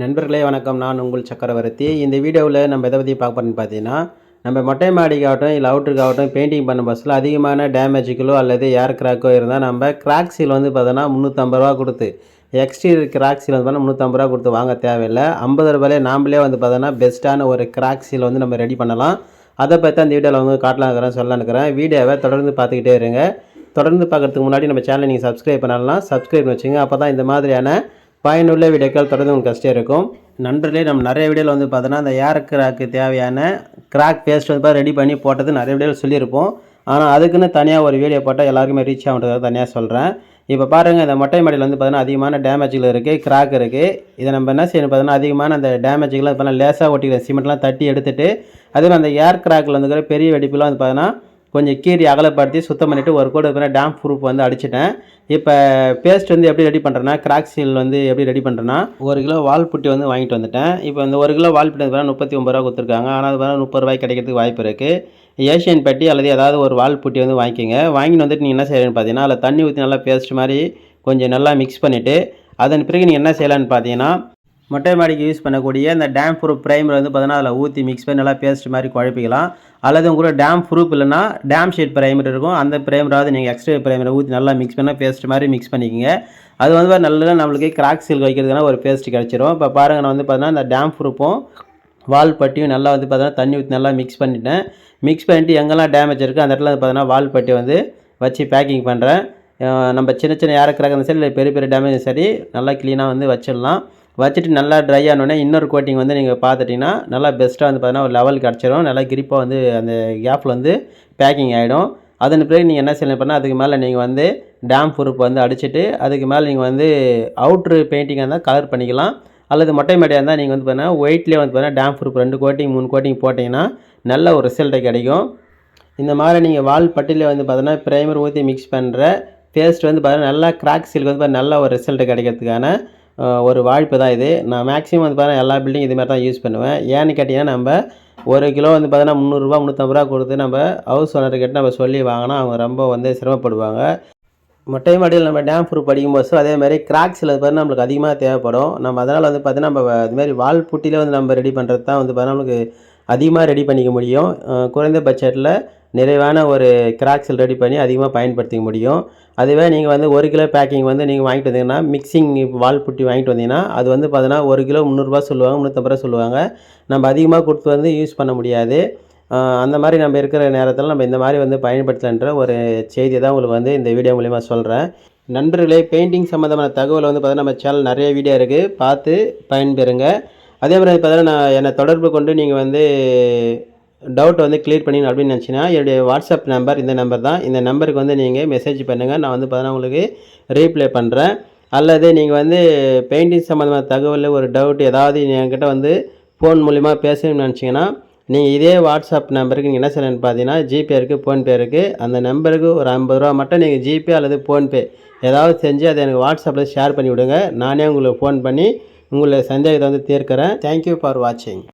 நண்பர்களே வணக்கம். நான் உங்கள் சக்கரவர்த்தி. இந்த வீடியோவில் நம்ம எதை பற்றி பார்க்க போறோம்னு பார்த்தீங்கன்னா நம்ம மொட்டை மாடிக்காகட்டும் இல்லை அவுட்டருக்காகட்டும் பெயிண்டிங் பண்ண பஸ்ஸில் அதிகமான டேமேஜுகளோ அல்லது ஏர் கிராக்கோ இருந்தால் நம்ம கிராக் சீல் வந்து பார்த்தோன்னா முந்நூற்றம்பது ரூபா கொடுத்து எக்ஸ்டீரியர் கிராக் சீல் வந்து பார்த்தா முந்நூற்றம்பது ரூபா கொடுத்து வாங்க தேவையில்லை. ஐம்பது ரூபாயிலே நாம்ளே வந்து பார்த்தோன்னா பெஸ்ட்டான ஒரு கிராக் சீல் வந்து நம்ம ரெடி பண்ணலாம். அதை பற்றி அந்த வீடியோவில் வந்து காட்டலாம் இருக்கிறேன் சொல்லலாம் இருக்கிறேன். வீடியோவை தொடர்ந்து பார்த்துக்கிட்டே இருங்க. தொடர்ந்து பார்க்குறதுக்கு முன்னாடி நம்ம சேனலை நீங்கள் சப்ஸ்கிரைப் பண்ணலாம். சப்ஸ்கிரைப் வச்சுங்க. அப்போ தான் இந்த மாதிரியான பயனுள்ள வீடியோக்கள் தொடர்ந்து உங்களுக்கு கஷ்டம் இருக்கும். நண்பர்களே நம்ம நிறைய வீடியோவில் வந்து பார்த்தோன்னா அந்த ஏர் கிராக்கு தேவையான கிராக் பேஸ்ட் வந்து ரெடி பண்ணி போட்டது நிறைய வீடியோவில் சொல்லியிருப்போம். ஆனால் அதுக்குன்னு தனியாக ஒரு வீடியோ போட்டால் எல்லாருக்குமே ரீச் ஆகுன்றதாக தனியாக சொல்கிறேன் இப்போ பாருங்கள் இந்த மொட்டை மாடியில் வந்து பார்த்தீங்கன்னா அதிகமான டேமேஜில் இருக்குது கிராக் இருக்குது இதை நம்ம என்ன செய்யணும் பார்த்தீங்கன்னா அதிகமான அந்த டேமேஜ்களை இப்போ லேசாக ஒட்டிக்கிற சிமெண்ட்லாம் தட்டி எடுத்துட்டு அதே மாதிரி அந்த ஏர் கிராக்கில் வந்துக்கிற பெரிய வெடிப்புலாம் வந்து பார்த்தீங்கன்னா கொஞ்சம் கீறி அகலப்படுத்தி சுத்தம் பண்ணிவிட்டு ஒரு கோடு பிறகு டேம் ப்ரூஃப் வந்து அடிச்சிட்டேன். இப்போ பேஸ்ட் வந்து எப்படி ரெடி பண்ணுறேன்னா கிராக் சீல் வந்து எப்படி ரெடி பண்ணுறேன்னா ஒரு கிலோ வால் புட்டி வந்து வாங்கிட்டு வந்துட்டேன். இப்போ இந்த ஒரு கிலோ வால் புட்டி வந்து முப்பத்தி ஒம்பது ரூபா கொடுத்துருக்காங்க. ஆனால் அது முப்பது ரூபாய்க்கு கிடைக்கிறதுக்கு வாய்ப்பு இருக்குது ஏஷியன் பெட்டி அல்லது ஏதாவது ஒரு வால் புட்டி வந்து வாங்கிக்கோங்க. வாங்கிட்டு வந்துட்டு நீங்கள் என்ன செய்யணும்னு பார்த்தீங்கன்னா அதில் தண்ணி ஊற்றி நல்லா பேஸ்ட் மாதிரி கொஞ்சம் நல்லா மிக்ஸ் பண்ணிவிட்டு அதன் பிறகு நீங்கள் என்ன செய்யலான்னு பார்த்தீங்கன்னா மொட்டை மாடிக்கு யூஸ் பண்ணக்கூடிய இந்த டேம் ப்ரூஃப் ப்ரைமர் வந்து பார்த்தீங்கன்னா அதில் ஊற்றி மிக்ஸ் பண்ணி நல்லா பேஸ்ட் மாதிரி குழப்பிக்கலாம். அல்லது உங்களோட டேம் ப்ரூஃப் இல்லைன்னா டேம் ஷீட் ப்ரைமர் இருக்கும். அந்த ப்ரைமராவது நீங்கள் எக்ஸ்ட்ரா ப்ரைமரை ஊற்றி நல்லா மிக்ஸ் பண்ணால் பேஸ்ட் மாதிரி மிக்ஸ் பண்ணிக்கோங்க. அது வந்து நல்லா நம்மளுக்கு கிராக் சீல் வைக்கிறதுக்கான ஒரு பேஸ்ட் கிடச்சிரும். இப்போ பாருங்கள் நான் வந்து பார்த்தீங்கன்னா இந்த டேம் ப்ரூஃபும் வால் பட்டியும் நல்லா வந்து பார்த்தீங்கன்னா தண்ணி ஊற்றி நல்லா மிக்ஸ் பண்ணிட்டேன். மிக்ஸ் பண்ணிட்டு எங்கெல்லாம் டேமேஜ் இருக்குது அந்த இடத்துல வந்து பார்த்தீங்கன்னா வால் பட்டி வந்து வச்சு பேக்கிங் பண்ணுறேன் நம்ம சின்ன சின்ன ஏற சரி இல்லை பெரிய பெரிய டேமேஜ் சரி நல்லா க்ளீனாக வந்து வச்சிடலாம். வச்சுட்டு நல்லா ட்ரை ஆனோடனே இன்னொரு கோட்டிங் வந்து நீங்கள் பார்த்துட்டிங்கன்னா நல்லா பெஸ்ட்டாக வந்து பார்த்தீங்கன்னா ஒரு லெவல் கிடச்சிரும். நல்லா கிரிப்பாக வந்து அந்த கேப்பில் வந்து பேக்கிங் ஆகிடும் அதன் பிறகு நீங்கள் என்ன செய்யணும் பண்ணால் அதுக்கு மேலே நீங்கள் வந்து டேம் ப்ரூஃப் வந்து அடிச்சுட்டு அதுக்கு மேலே நீங்கள் வந்து அவுட்ரு பெயிண்டிங்காக இருந்தால் கலர் பண்ணிக்கலாம். அல்லது மொட்டை மாடியாக இருந்தால் நீங்கள் வந்து பார்த்தீங்கன்னா ஒயிட்லேயே வந்து பார்த்தீங்கன்னா டேம் ப்ரூஃப் ரெண்டு கோட்டிங் மூணு கோட்டிங் போட்டிங்கன்னா நல்ல ஒரு ரிசல்ட்டை கிடைக்கும். இந்த மாதிரி நீங்கள் வால் பட்டியில் வந்து பார்த்தீங்கன்னா ப்ரைமர் ஊற்றி மிக்ஸ் பண்ணுற பேஸ்ட் வந்து பார்த்தீங்கன்னா நல்லா கிராக் சீலுக்கு வந்து பார்த்தீங்கன்னா நல்ல ஒரு ரிசல்ட்டு கிடைக்கிறதுக்கான ஒரு வாய்ப்பு தான் இது. நான் மேக்ஸிமம் வந்து பார்த்தீங்கன்னா எல்லா பில்டிங் இது மாதிரி தான் யூஸ் பண்ணுவேன். ஏன்னு கேட்டிங்கன்னா நம்ம ஒரு கிலோ வந்து பார்த்தீங்கன்னா முந்நூறுரூவா முந்நூற்றம்பது ரூபா கொடுத்து நம்ம ஹவுஸ் ஓனர்கிட்ட நம்ம சொல்லி வாங்கினா அவங்க ரொம்ப வந்து சிரமப்படுவாங்க. மொட்டை மாடியில் நம்ம டேம் ப்ரூஃப் படிக்கும்போது அதே மாதிரி கிராக்ஸில் பார்த்தீங்கன்னா நம்மளுக்கு அதிகமாக தேவைப்படும். நம்ம அதனால் வந்து பார்த்தீங்கன்னா நம்ம இதுமாதிரி வால் புட்டியில் வந்து நம்ம ரெடி பண்ணுறது தான் வந்து பார்த்தீங்கன்னா நம்மளுக்கு அதிகமாக ரெடி பண்ணிக்க முடியும். குறைந்த பட்ஜெட்டில் நிறைவான ஒரு கிராக்ஸில் ரெடி பண்ணி அதிகமாக பயன்படுத்திக்க முடியும். அதுவே நீங்கள் வந்து ஒரு கிலோ பேக்கிங் வந்து நீங்கள் வாங்கிட்டு வந்தீங்கன்னா மிக்சிங் வால் புட்டி வாங்கிட்டு வந்தீங்கன்னா அது வந்து பார்த்தீங்கன்னா ஒரு கிலோ முந்நூறுரூவா சொல்லுவாங்க முந்நூற்றம்பது ரூபா சொல்லுவாங்க. நம்ம அதிகமாக கொடுத்து வந்து யூஸ் பண்ண முடியாது. அந்த மாதிரி நம்ம இருக்கிற நேரத்தில் நம்ம இந்த மாதிரி வந்து பயன்படுத்தலன்ற ஒரு செய்தி தான் உங்களுக்கு வந்து இந்த வீடியோ மூலிமா சொல்கிறேன் நண்பர்களே பெயிண்டிங் சம்மந்தமான தகவல் வந்து பார்த்தீங்கன்னா நம்ம சேனல் நிறைய வீடியோ இருக்குது பார்த்து பயன்பெறுங்க. அதே மாதிரி பார்த்தீங்கன்னா நான் என்னை தொடர்பு கொண்டு நீங்கள் வந்து டவுட் வந்து கிளியர் பண்ணி அப்படின்னு நினச்சிங்கன்னா என்னுடைய வாட்ஸ்அப் நம்பர் இந்த நம்பர் தான். இந்த நம்பருக்கு வந்து நீங்கள் மெசேஜ் பண்ணுங்கள் நான் வந்து பார்த்தீங்கன்னா உங்களுக்கு ரீப்ளை பண்ணுறேன் அல்லது நீங்கள் வந்து பெயிண்டிங் சம்மந்தமான தகவல் ஒரு டவுட் ஏதாவது என்கிட்ட வந்து ஃபோன் மூலிமா பேசணும்னு நினச்சிங்கன்னா நீங்கள் இதே வாட்ஸ்அப் நம்பருக்கு நீங்கள் என்ன செய்யணும்னு பார்த்தீங்கன்னா ஜிபே இருக்குது ஃபோன்பே இருக்குது அந்த நம்பருக்கு ஒரு ஐம்பது ரூபா மட்டும் நீங்கள் ஜிபே அல்லது ஃபோன்பே ஏதாவது செஞ்சு அதை எனக்கு வாட்ஸ்அப்பில் ஷேர் பண்ணி விடுங்க. நானே உங்களுக்கு ஃபோன் பண்ணி உங்களை சந்தேகத்தை வந்து தீர்க்கிறேன். தேங்க்யூ ஃபார் வாட்சிங்